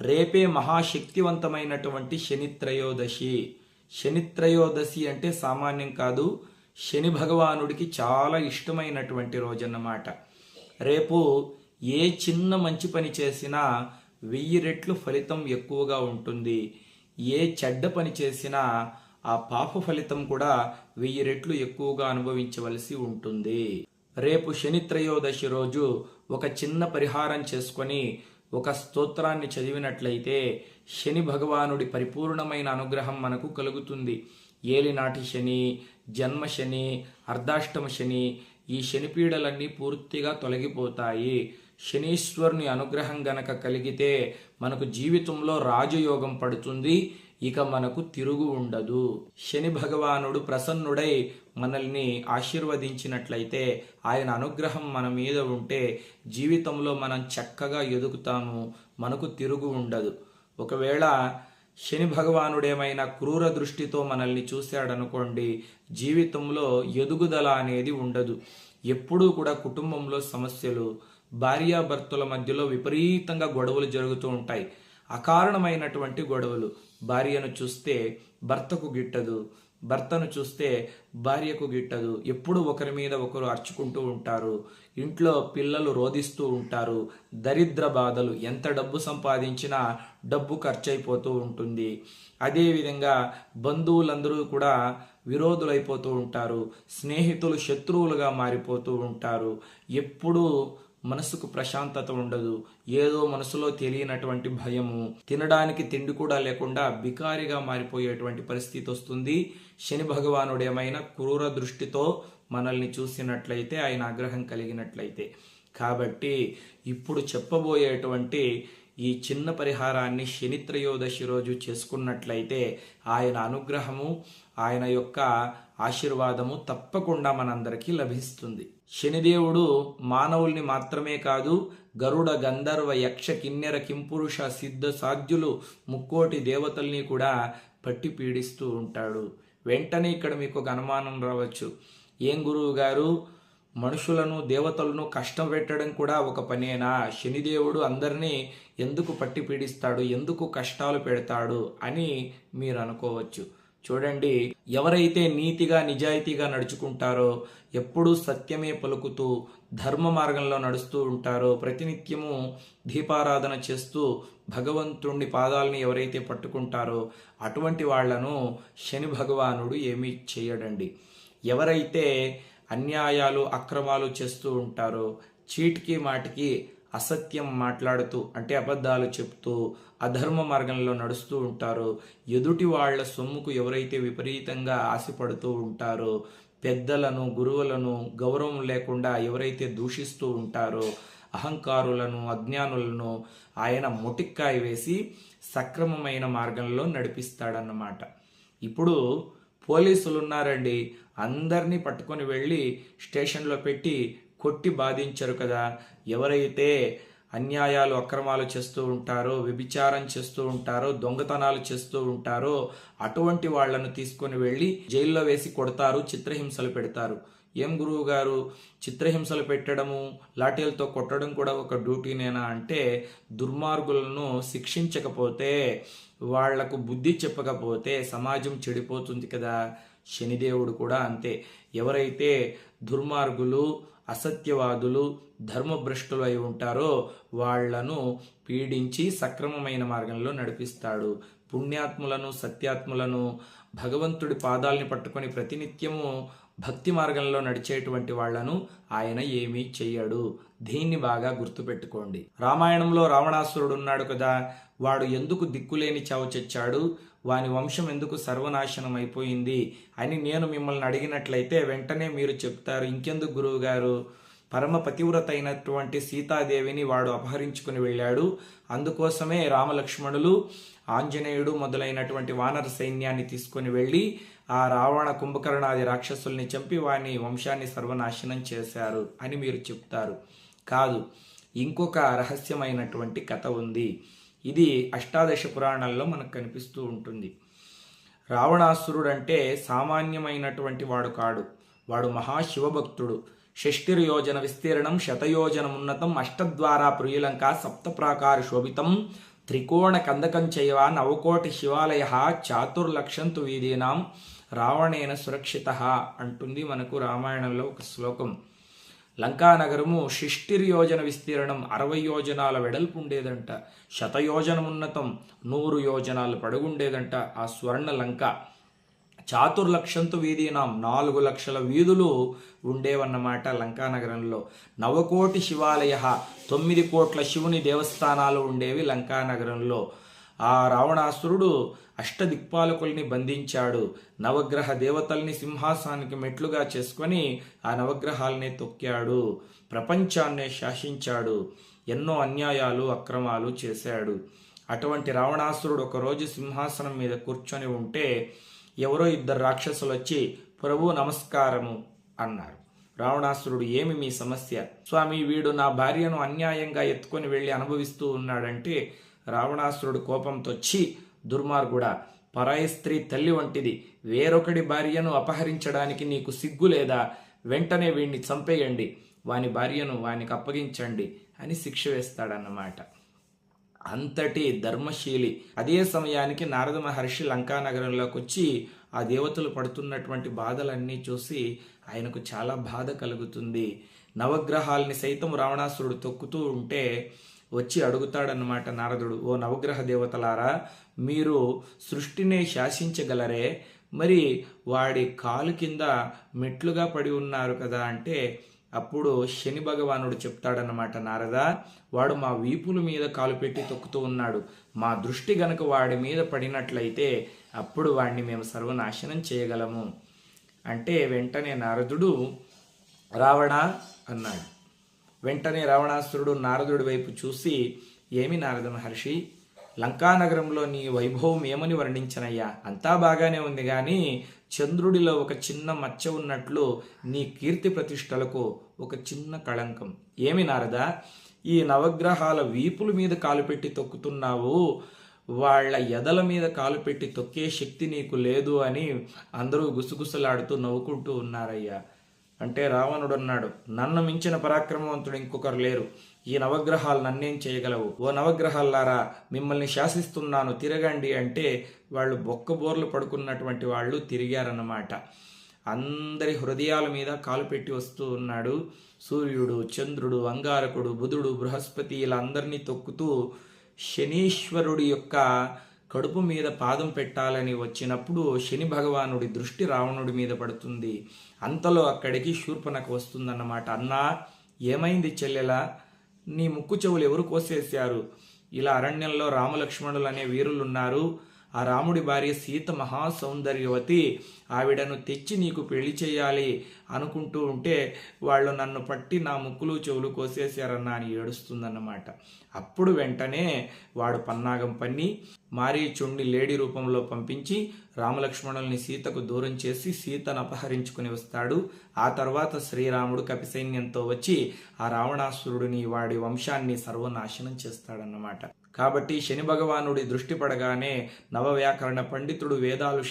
రేపే మహాశక్తివంతమైనటువంటి శని త్రయోదశి శని త్రయోదశి అంటే సామాన్యం కాదు శని భగవానుడికి చాలా ఇష్టమైనటువంటి రోజన్నమాట. రేపు ఏ చిన్న మంచి పని చేసినా వెయ్యి రెట్లు ఫలితం ఎక్కువగా ఉంటుంది. ఏ చెడ్డ పని చేసినా ఆ పాప ఫలితం కూడా వెయ్యి రెట్లు ఎక్కువగా అనుభవించవలసి ఉంటుంది. రేపు శని త్రయోదశి రోజు ఒక చిన్న పరిహారం చేసుకొని ఒక స్తోత్రాన్ని చదివినట్లయితే శని భగవానుడి పరిపూర్ణమైన అనుగ్రహం మనకు కలుగుతుంది. ఏలినాటి శని జన్మ శని అర్ధాష్టమ శని ఈ శనిపీడలన్నీ పూర్తిగా తొలగిపోతాయి. శనీశ్వరుని అనుగ్రహం గనక కలిగితే మనకు జీవితంలో రాజయోగం పడుతుంది. ఇక మనకు తిరుగు ఉండదు. శని భగవానుడు ప్రసన్నుడై మనల్ని ఆశీర్వదించినట్లయితే ఆయన అనుగ్రహం మన మీద ఉంటే జీవితంలో మనం చక్కగా ఎదుగుతాము. మనకు తిరుగు ఉండదు. ఒకవేళ శని భగవానుడేమైనా క్రూర దృష్టితో మనల్ని చూశాడనుకోండి జీవితంలో ఎదుగుదల అనేది ఉండదు. ఎప్పుడూ కూడా కుటుంబంలో సమస్యలు భార్యాభర్తల మధ్యలో విపరీతంగా గొడవలు జరుగుతూ ఉంటాయి. అకారణమైనటువంటి గొడవలు భార్యను చూస్తే భర్తకు గిట్టదు భర్తను చూస్తే భార్యకు గిట్టదు. ఎప్పుడు ఒకరి మీద ఒకరు అర్చుకుంటూ ఉంటారు. ఇంట్లో పిల్లలు రోధిస్తూ ఉంటారు. దరిద్ర బాధలు ఎంత డబ్బు సంపాదించినా డబ్బు ఖర్చయిపోతూ ఉంటుంది. అదేవిధంగా బంధువులందరూ కూడా విరోధులైపోతూ ఉంటారు. స్నేహితులు శత్రువులుగా మారిపోతూ ఉంటారు. ఎప్పుడూ మనసుకు ప్రశాంతత ఉండదు. ఏదో మనసులో తెలియనటువంటి భయము తినడానికి తిండి కూడా లేకుండా బికారిగా మారిపోయేటువంటి పరిస్థితి వస్తుంది. శని భగవానుడు ఏమైనా క్రూర దృష్టితో మనల్ని చూసినట్లయితే ఆయన ఆగ్రహం కలిగినట్లయితే. కాబట్టి ఇప్పుడు చెప్పబోయేటువంటి ఈ చిన్న పరిహారాన్ని శనిత్రయోదశి రోజు చేసుకున్నట్లయితే ఆయన అనుగ్రహము ఆయన యొక్క ఆశీర్వాదము తప్పకుండా మనందరికీ లభిస్తుంది. శనిదేవుడు మానవుల్ని మాత్రమే కాదు గరుడ గంధర్వ యక్ష కిన్నెర కింపురుష సిద్ధ సాధ్యులు ముక్కోటి దేవతల్ని కూడా పట్టి పీడిస్తూ ఉంటాడు. వెంటనే ఇక్కడ మీకు ఒక అనుమానం రావచ్చు. ఏం గురువు గారు మనుషులను దేవతలను కష్టం పెట్టడం కూడా ఒక పనేనా? శనిదేవుడు అందరినీ ఎందుకు పట్టి పీడిస్తాడు? ఎందుకు కష్టాలు పెడతాడు అని మీరు అనుకోవచ్చు. చూడండి ఎవరైతే నీతిగా నిజాయితీగా నడుచుకుంటారో ఎప్పుడూ సత్యమే పలుకుతూ ధర్మ మార్గంలో నడుస్తూ ఉంటారో ప్రతినిత్యము దీపారాధన చేస్తూ భగవంతుణ్ణి పాదాలని ఎవరైతే పట్టుకుంటారో అటువంటి వాళ్ళను శని భగవానుడు ఏమీ చేయడండి. ఎవరైతే అన్యాయాలు అక్రమాలు చేస్తూ ఉంటారు. చీటికి మాటికి అసత్యం మాట్లాడుతూ అంటే అబద్ధాలు చెప్తూ అధర్మ మార్గంలో నడుస్తూ ఉంటారు. ఎదుటి వాళ్ళ సొమ్ముకు ఎవరైతే విపరీతంగా ఆశపడుతూ ఉంటారో పెద్దలను గురువులను గౌరవం లేకుండా ఎవరైతే దూషిస్తూ ఉంటారో అహంకారులను అజ్ఞానులను ఆయన మొటిక్కాయ వేసి సక్రమమైన మార్గంలో నడిపిస్తాడన్నమాట. ఇప్పుడు పోలీసులు ఉన్నారండి అందరినీ పట్టుకొని వెళ్ళి స్టేషన్లో పెట్టి కొట్టి బాధించరు కదా. ఎవరైతే అన్యాయాలు అక్రమాలు చేస్తూ ఉంటారో వ్యభిచారం చేస్తూ ఉంటారో దొంగతనాలు చేస్తూ ఉంటారో అటువంటి వాళ్ళను తీసుకొని వెళ్ళి జైల్లో వేసి కొడతారు చిత్రహింసలు పెడతారు. ఏం గురువు గారు చిత్రహింసలు పెట్టడము లాఠీలతో కొట్టడం కూడా ఒక డ్యూటీనేనా అంటే దుర్మార్గులను శిక్షించకపోతే వాళ్ళకు బుద్ధి చెప్పకపోతే సమాజం చెడిపోతుంది కదా? శనిదేవుడు కూడా అంతే. ఎవరైతే దుర్మార్గులు అసత్యవాదులు ధర్మభ్రష్టులు అయి ఉంటారో వాళ్ళను పీడించి సక్రమమైన మార్గంలో నడిపిస్తాడు. పుణ్యాత్ములను సత్యాత్ములను భగవంతుడి పాదాలని పట్టుకొని ప్రతినిత్యము భక్తి మార్గంలో నడిచేటువంటి వాళ్ళను ఆయన ఏమీ చెయ్యడు. దీన్ని బాగా గుర్తుపెట్టుకోండి. రామాయణంలో రావణాసురుడు ఉన్నాడు కదా వాడు ఎందుకు దిక్కులేని చావు చచ్చాడు? వాని వంశం ఎందుకు సర్వనాశనం అయిపోయింది? అని నేను మిమ్మల్ని అడిగినట్లయితే వెంటనే మీరు చెప్తారు. ఇంకెందుకు గురువు గారు పరమ పతివ్రత అయినటువంటి సీతాదేవిని వాడు అపహరించుకుని వెళ్ళాడు. అందుకోసమే రామలక్ష్మణులు ఆంజనేయుడు మొదలైనటువంటి వానర సైన్యాన్ని తీసుకుని వెళ్ళి ఆ రావణ కుంభకర్ణాది రాక్షసుల్ని చంపి వాని వంశాన్ని సర్వనాశనం చేశారు అని మీరు చెప్తారు. కాదు ఇంకొక రహస్యమైనటువంటి కథ ఉంది. ఇది అష్టాదశ పురాణాల్లో మనకు కనిపిస్తూ ఉంటుంది. రావణాసురుడు అంటే సామాన్యమైనటువంటి వాడు కాడు. వాడు మహాశివభక్తుడు. షష్ఠిర్ యోజన విస్తీర్ణం శతయోజనమున్నతం అష్టద్వారా ప్రియులంక సప్త ప్రాకార శోభితం త్రికోణ కందకం చేయవా నవకోటి శివాలయ చాతుర్లక్షంతు వీధీనాం రావణేన సురక్షిత అంటుంది మనకు రామాయణంలో ఒక శ్లోకం. లంకానగరము షిష్టిర్యోజన విస్తీర్ణం అరవై యోజనాల వెడల్పు ఉండేదంట శతయోజనమున్నతం నూరు యోజనాలు పడుగుండేదంట ఆ స్వర్ణ లంక చాతుర్లక్షంతు వీధీనాం. నాలుగు లక్షల వీధులు ఉండేవన్నమాట లంకానగరంలో. నవకోటి శివాలయ తొమ్మిది కోట్ల శివుని దేవస్థానాలు ఉండేవి లంకానగరంలో. ఆ రావణాసురుడు అష్టదిక్పాలకుల్ని బంధించాడు. నవగ్రహ దేవతల్ని సింహాసనానికి మెట్లుగా చేసుకొని ఆ నవగ్రహాల్ని తొక్కాడు. ప్రపంచాన్నే శాసించాడు. ఎన్నో అన్యాయాలు అక్రమాలు చేశాడు. అటువంటి రావణాసురుడు ఒకరోజు సింహాసనం మీద కూర్చొని ఉంటే ఎవరో ఇద్దరు రాక్షసులు వచ్చి ప్రభు నమస్కారము అన్నారు. రావణాసురుడు ఏమి మీ సమస్య? స్వామి వీడు నా భార్యను అన్యాయంగా ఎత్తుకొని వెళ్ళి అనుభవిస్తూ ఉన్నాడంటే రావణాసురుడు కోపంతో వచ్చి దుర్మార్గుడా పరాయి స్త్రీ తల్లి వంటిది. వేరొకడి భార్యను అపహరించడానికి నీకు సిగ్గు లేదా? వెంటనే వీణ్ణి చంపేయండి. వాని భార్యను వానికి అప్పగించండి అని శిక్ష వేస్తాడన్నమాట. అంతటి ధర్మశీలి. అదే సమయానికి నారద మహర్షి లంకా నగరంలోకి వచ్చి ఆ దేవతలు పడుతున్నటువంటి బాధలన్నీ చూసి ఆయనకు చాలా బాధ కలుగుతుంది. నవగ్రహాల్ని సైతం రావణాసురుడు తొక్కుతూ ఉంటే వచ్చి అడుగుతాడన్నమాట నారదుడు ఓ నవగ్రహ దేవతలారా మీరు సృష్టిని శాసించగలరే. మరి వాడి కాలు కింద మెట్లుగా పడి ఉన్నారు కదా అంటే అప్పుడు శని భగవానుడు చెప్తాడనమాట నారద వాడు మా వీపుల మీద కాలు పెట్టి తొక్కుతూ ఉన్నాడు. మా దృష్టి గనక వాడి మీద పడినట్లయితే అప్పుడు వాడిని మేము సర్వనాశనం చేయగలము. అంటే వెంటనే నారదుడు రావణ అన్నాడు. వెంటనే రావణాసురుడు నారదుడి వైపు చూసి ఏమి నారద మహర్షి లంకానగరంలో నీ వైభవం ఏమని వర్ణించనయ్యా? అంతా బాగానే ఉంది కానీ చంద్రుడిలో ఒక చిన్న మచ్చ ఉన్నట్లు నీ కీర్తి ప్రతిష్టలకు ఒక చిన్న కళంకం. ఏమి నారదా? ఈ నవగ్రహాల వీపుల మీద కాలు పెట్టి తొక్కుతున్నావు. వాళ్ళ ఎదల మీద కాలు పెట్టి తొక్కే శక్తి నీకు లేదు అని అందరూ గుసగుసలాడుతూ నవ్వుకుంటూ ఉన్నారయ్యా. అంటే రావణుడు అన్నాడు నన్ను మించిన పరాక్రమవంతుడు ఇంకొకరు లేరు. ఈ నవగ్రహాలు నన్నేం చేయగలవు? ఓ నవగ్రహాలారా మిమ్మల్ని శాసిస్తున్నాను తిరగండి అంటే వాళ్ళు బొక్క బోర్లు పడుకున్నటువంటి వాళ్ళు తిరిగారన్నమాట. అందరి హృదయాల మీద కాలు పెట్టి వస్తూ ఉన్నాడు. సూర్యుడు చంద్రుడు అంగారకుడు బుధుడు బృహస్పతి ఇలా అందరినీ తొక్కుతూ శనీశ్వరుడి యొక్క కడుపు మీద పాదం పెట్టాలని వచ్చినప్పుడు శని భగవానుడి దృష్టి రావణుడి మీద పడుతుంది. అంతలో అక్కడికి శూర్పణకు వస్తుందన్నమాట. అన్నా ఏమైంది చెల్లెలా? నీ ముక్కు చెవులు ఎవరు కోసేశారు? ఇలా అరణ్యంలో రామలక్ష్మణులు అనే వీరులున్నారు. ఆ రాముడి భార్య సీత మహా సౌందర్యవతి ఆవిడను తెచ్చి నీకు పెళ్ళి చేయాలి అనుకుంటూ ఉంటే వాళ్ళు నన్ను పట్టి నా ముక్కులు చెవులు కోసేశారన్న అని ఏడుస్తుందన్నమాట. అప్పుడు వెంటనే వాడు పన్నాగం పన్ని మారీచుండి లేడీ రూపంలో పంపించి రామలక్ష్మణుల్ని సీతకు దూరం చేసి సీతను అపహరించుకుని వస్తాడు. ఆ తర్వాత శ్రీరాముడు కపిసైన్యంతో వచ్చి ఆ రావణాసురుడిని వాడి వంశాన్ని సర్వనాశనం చేస్తాడన్నమాట. కాబట్టి శని భగవానుడి దృష్టి పడగానే నవవ్యాకరణ పండితుడు వేదాలు